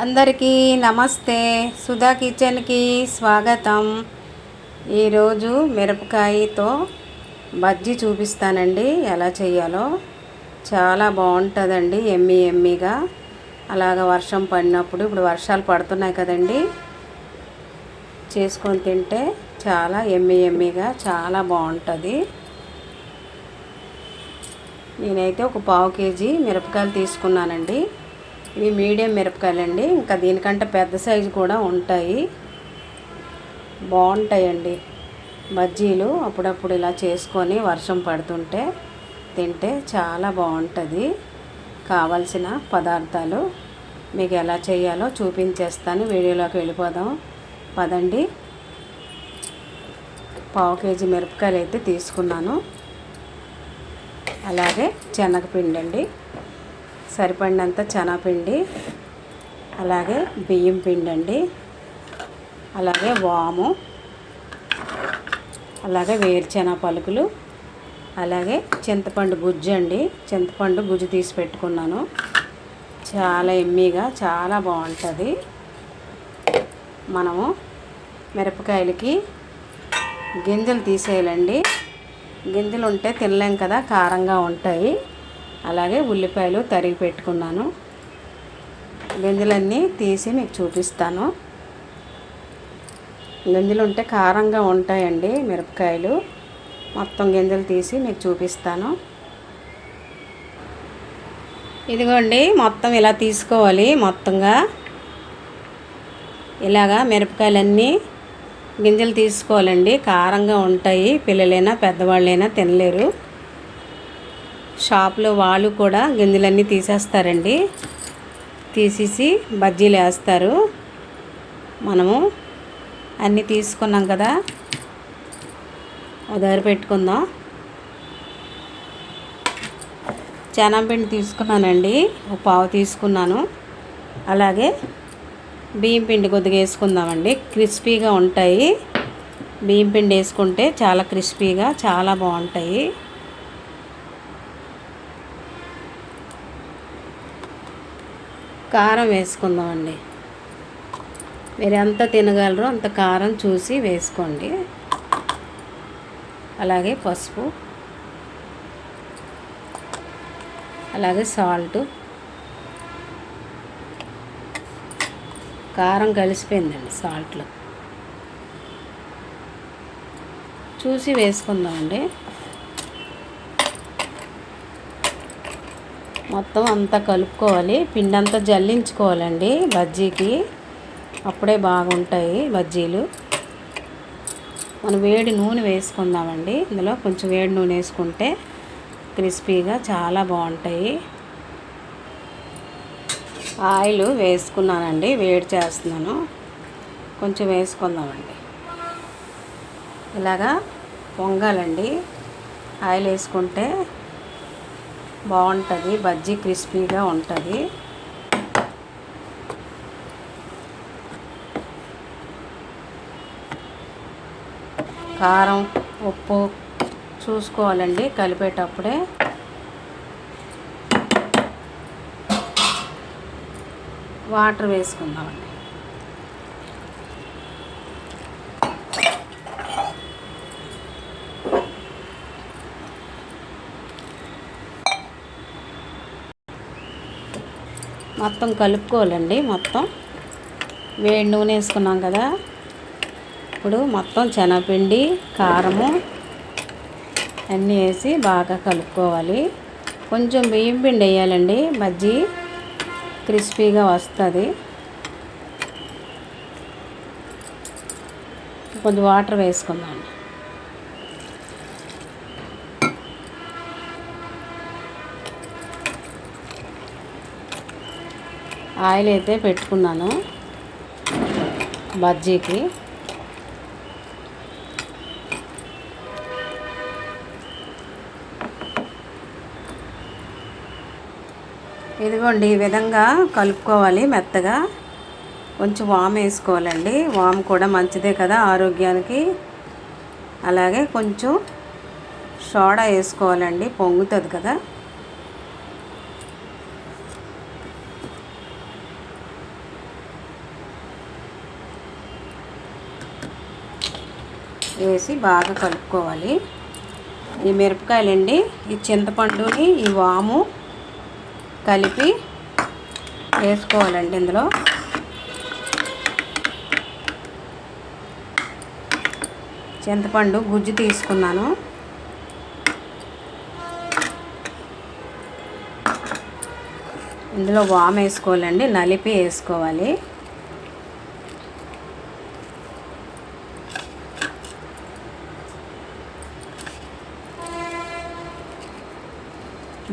అందరికీ నమస్తే. సుధా కిచెన్కి స్వాగతం. ఈరోజు మిరపకాయతో బజ్జీ చూపిస్తానండి. ఎలా చేయాలో. చాలా బాగుంటుందండి ఎమ్మి ఎమ్మిగా. అలాగ వర్షం పడినప్పుడు ఇప్పుడు వర్షాలు పడుతున్నాయి కదండి. చేసుకొని తింటే చాలా ఎమ్మి ఎమ్మిగా చాలా బాగుంటుంది. నేనైతే ఒక పావు కేజీ మిరపకాయలు తీసుకున్నానండి. ఇవి మీడియం మిరపకాయలండి ఇంకా దీనికంటే పెద్ద సైజు కూడా ఉంటాయి. బాగుంటాయండి. బజ్జీలు అప్పుడప్పుడు ఇలా చేసుకొని వర్షం పడుతుంటే తింటే చాలా బాగుంటుంది. కావలసిన పదార్థాలు మీకు ఎలా చేయాలో చూపించేస్తాను. వీడియోలోకి వెళ్ళిపోదాం. పదండి. పావు కేజీ మిరపకాయలు అయితే తీసుకున్నాను. అలాగే శనగపిండి అండి సరిపడినంత శనగపిండి అలాగే బియ్యం పిండి అండి అలాగే వాము అలాగే వేరుశెనగ పలుకులు అలాగే చింతపండు గుజ్జు అండి. చింతపండు గుజ్జు తీసి పెట్టుకున్నాను. చాలా ఎమ్మీగా చాలా బాగుంటుంది. మనము మిరపకాయలకి గింజలు తీసేయాలండి. గింజలు ఉంటే తినలేం కదా కారంగా ఉంటాయి. అలాగే ఉల్లిపాయలు తరిగి పెట్టుకున్నాను. గింజలన్నీ తీసి మీకు చూపిస్తాను. గింజలు ఉంటే కారంగా ఉంటాయండి మిరపకాయలు. మొత్తం గింజలు తీసి మీకు చూపిస్తాను. ఇదిగోండి మొత్తం ఇలా తీసుకోవాలి మొత్తంగా. ఇలాగా మిరపకాయలన్నీ గింజలు తీసుకోవాలండి. కారంగా ఉంటాయి పిల్లలైనా పెద్దవాళ్ళైనా తినలేరు. షాప్లో వాళ్ళు కూడా గింజలన్నీ తీసేస్తారండి. తీసేసి బజ్జీలు వేస్తారు. మనము అన్నీ తీసుకున్నాం కదా. ఉదారి పెట్టుకుందాం. పిండి తీసుకున్నానండి. ఒక పావు తీసుకున్నాను. అలాగే బియ్యం పిండి కొద్దిగా వేసుకుందామండి. క్రిస్పీగా ఉంటాయి. బియ్యం పిండి వేసుకుంటే చాలా క్రిస్పీగా చాలా బాగుంటాయి. కారం వేసుకుందామండి. మీరు ఎంత తినగలరో అంత కారం చూసి వేసుకోండి. అలాగే పసుపు అలాగే సాల్ట్. కారం కలిసిపోయిందండి సాల్ట్లో. చూసి వేసుకుందామండి. మొత్తం అంతా కలుపుకోవాలి. పిండి అంతా జల్లించుకోవాలండి బజ్జీకి. అప్పుడే బాగుంటాయి బజ్జీలు. మనం వేడి నూనె వేసుకుందామండి. ఇందులో కొంచెం వేడి నూనె వేసుకుంటే క్రిస్పీగా చాలా బాగుంటాయి. ఆయిల్ వేసుకున్నానండి వేడి చేస్తున్నాను. కొంచెం వేసుకుందామండి. ఇలాగా పొంగాలండి. ఆయిల్ వేసుకుంటే బాగుంటుంది బజ్జీ క్రిస్పీగా ఉంటుంది. కారం ఉప్పు చూసుకోవాలండి కలిపేటప్పుడే. వాటర్ వేసుకుందామండి. మొత్తం కలుపుకోవాలండి మొత్తం. వేడి నూనె వేసుకున్నాం కదా. ఇప్పుడు మొత్తం శనగపిండి కారము అన్నీ వేసి బాగా కలుపుకోవాలి. కొంచెం బియ్యం పిండి వేయాలండి బజ్జీ క్రిస్పీగా వస్తుంది. కొంచెం వాటర్ వేసుకుందాం. ఆయిల్ అయితే పెట్టుకున్నాను బజ్జీకి. ఇదిగోండి ఈ విధంగా కలుపుకోవాలి మెత్తగా. కొంచెం వామ్ వేసుకోవాలండి. వామ్ కూడా మంచిదే కదా ఆరోగ్యానికి. అలాగే కొంచెం సోడా వేసుకోవాలండి పొంగుతుంది కదా. వేసి బాగా కలుపుకోవాలి. ఈ మిరపకాయలండి ఈ చింతపండుని ఈ వాము కలిపి వేసుకోవాలండి ఇందులో. చింతపండు గుజ్జు తీసుకున్నాను. ఇందులో వామ్ వేసుకోవాలండి నలిపి వేసుకోవాలి.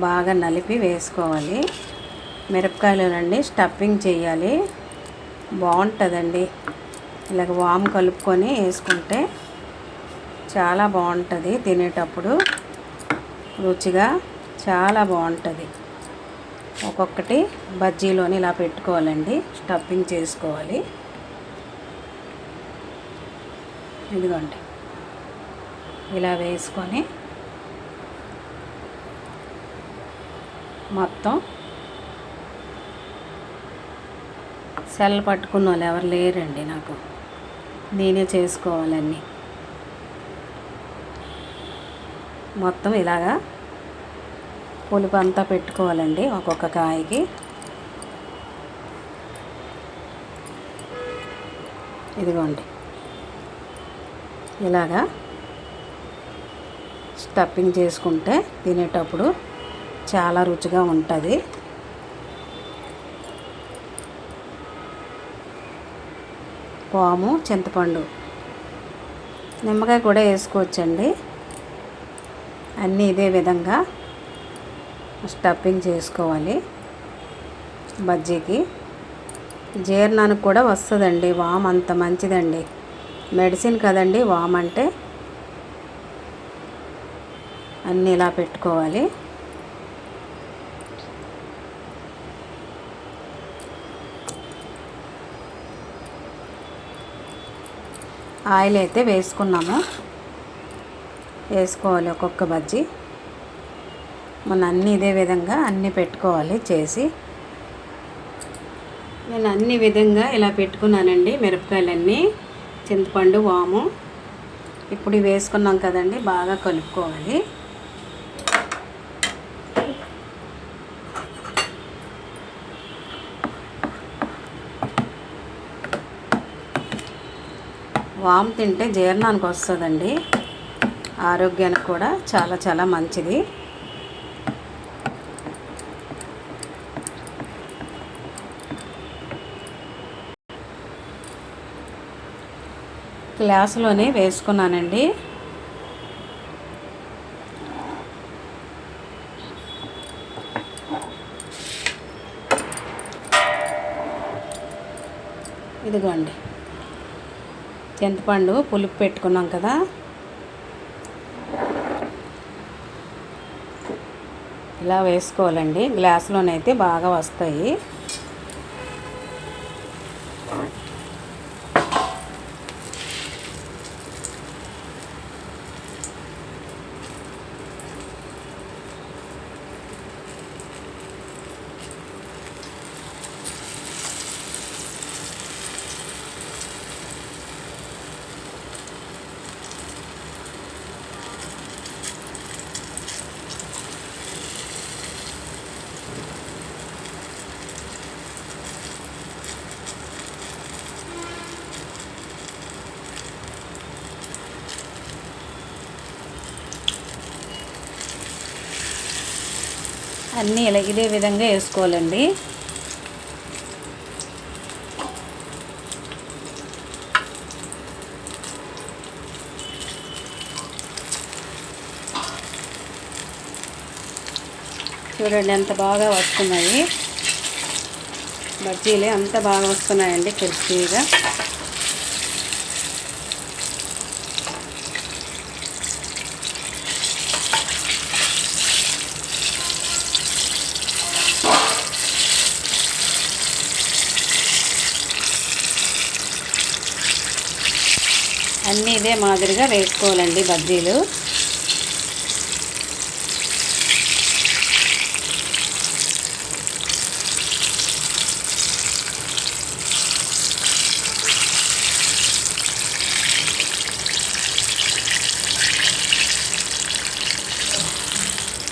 బాగా నలిపి వేసుకోవాలి. మిరపకాయలునండి స్టఫింగ్ చేయాలి. బాగుంటుందండి. ఇలాగ వామ్ కలుపుకొని వేసుకుంటే చాలా బాగుంటుంది తినేటప్పుడు. రుచిగా చాలా బాగుంటుంది. ఒక్కొక్కటి బజ్జీలోని ఇలా పెట్టుకోవాలండి. స్టఫింగ్ చేసుకోవాలి. ఇదిగోండి. ఇలా వేసుకొని మొత్తం. సెల్ పట్టుకున్న వాళ్ళు ఎవరు లేరండి నాకు. నేనే చేసుకోవాలన్నీ. మొత్తం ఇలాగా పులుపు అంతా పెట్టుకోవాలండి ఒక్కొక్క కాయకి. ఇదిగోండి. ఇలాగా స్టఫింగ్ చేసుకుంటే తినేటప్పుడు చాలా రుచిగా ఉంటుంది. పాము చింతపండు. నిమ్మకాయ కూడా వేసుకోవచ్చండి. అన్నీ ఇదే విధంగా స్టఫింగ్ చేసుకోవాలి బజ్జీకి. జీర్ణానికి కూడా వస్తుందండి వామ్ అంత మంచిదండి. మెడిసిన్ కదండి వామ్ అంటే అన్నీ ఇలా పెట్టుకోవాలి. ఆయిల్ అయితే వేసుకున్నాము. వేసుకోవాలి ఒక్కొక్క బజ్జీ. మన అన్ని ఇదే విధంగా అన్నీ పెట్టుకోవాలి చేసి. నేను అన్ని విధంగా ఇలా పెట్టుకున్నానండి మిరపకాయలన్నీ. చింతపండు వాము. ఇప్పుడు వేసుకున్నాం కదండి బాగా కలుపుకోవాలి. వాము తింటే జీర్ణానికి వస్తుందండి. ఆరోగ్యానికి కూడా చాలా చాలా మంచిది. గ్లాసులోనే వేసుకున్నానండి. ఇదిగోండి. చింతపండు పులుపు పెట్టుకున్నాం కదా. ఇలా వేసుకోవాలండి. గ్లాసులోనైతే బాగా వస్తాయి. అన్నీ ఇలా ఇదే విధంగా వేసుకోవాలండి. చూడండి ఎంత బాగా వస్తున్నాయి. బజ్జీలే అంత బాగా వస్తున్నాయండి క్రిస్పీగా. అన్నీ ఇదే మాదిరిగా వేసుకోవాలండి బజ్జీలు.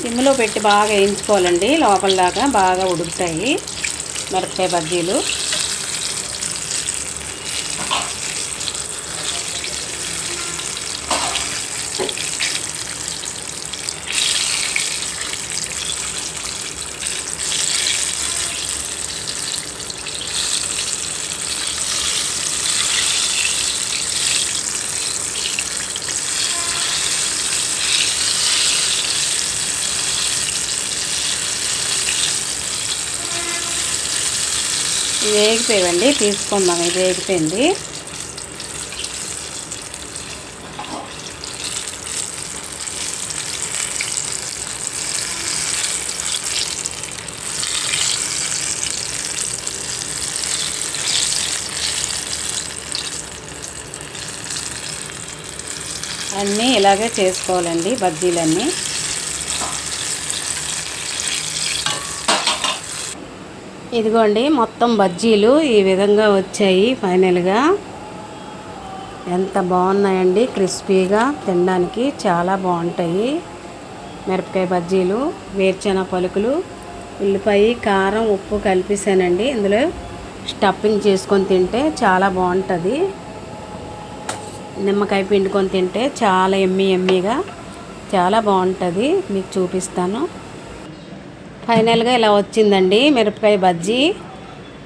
సిమ్లో పెట్టి బాగా వేయించుకోవాలండి. లోపల దాకా బాగా ఉడుకుతాయి. మిరపకాయ బజ్జీలు. వేగిపోయావండి తీసుకుందాం. ఇది వేగిపోయింది. అన్నీ ఇలాగే చేసుకోవాలండి బజ్జీలన్నీ. ఇదిగోండి మొత్తం బజ్జీలు ఈ విధంగా వచ్చాయి ఫైనల్గా. ఎంత బాగున్నాయండి క్రిస్పీగా తినడానికి చాలా బాగుంటాయి. మిరపకాయ బజ్జీలు వేరుచెన పలుకులు ఉల్లిపాయ కారం ఉప్పు కలిపేసానండి ఇందులో స్టఫింగ్ చేసుకొని తింటే చాలా బాగుంటుంది. నిమ్మకాయ పిండుకొని తింటే చాలా ఎమ్మి ఎమ్మిగా చాలా బాగుంటుంది. మీకు చూపిస్తాను. ఫైనల్గా ఇలా వచ్చిందండి మిరపకాయ బజ్జీ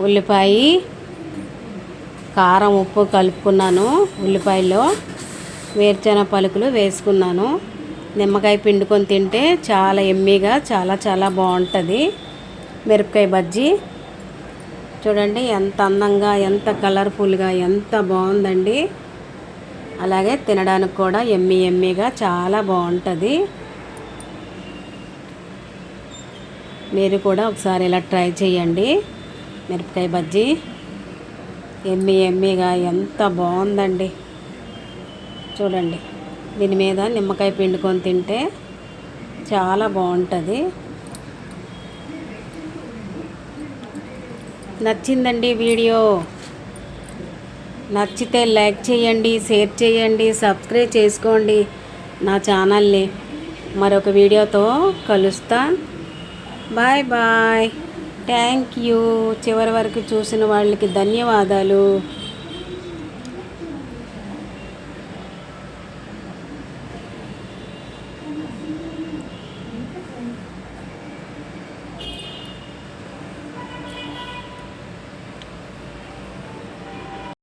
ఉల్లిపాయ కారం ఉప్పు కలుపుకున్నాను ఉల్లిపాయలో వేరుచెన పలుకులు వేసుకున్నాను. నిమ్మకాయ పిండుకొని తింటే చాలా ఎమ్మీగా చాలా చాలా బాగుంటుంది మిరపకాయ బజ్జీ. చూడండి ఎంత అందంగా ఎంత కలర్ఫుల్గా ఎంత బాగుందండి. అలాగే తినడానికి కూడా ఎమ్మి ఎమ్మిగా చాలా బాగుంటుంది. మీరు కూడా ఒకసారి ఇలా ట్రై చేయండి. మిరపకాయ బజ్జీ. ఎమ్మి ఎమ్మిగా ఎంత బాగుందండి. చూడండి దీని మీద నిమ్మకాయ పిండుకొని తింటే చాలా బాగుంటుంది. నచ్చిందండి వీడియో. నచ్చితే లైక్ చేయండి షేర్ చేయండి సబ్స్క్రైబ్ చేసుకోండి. నా ఛానల్ని మరొక వీడియోతో కలుస్తాను. Bye bye. Thank you. చివరి వరకు చూసిన వాళ్ళకి ధన్యవాదాలు.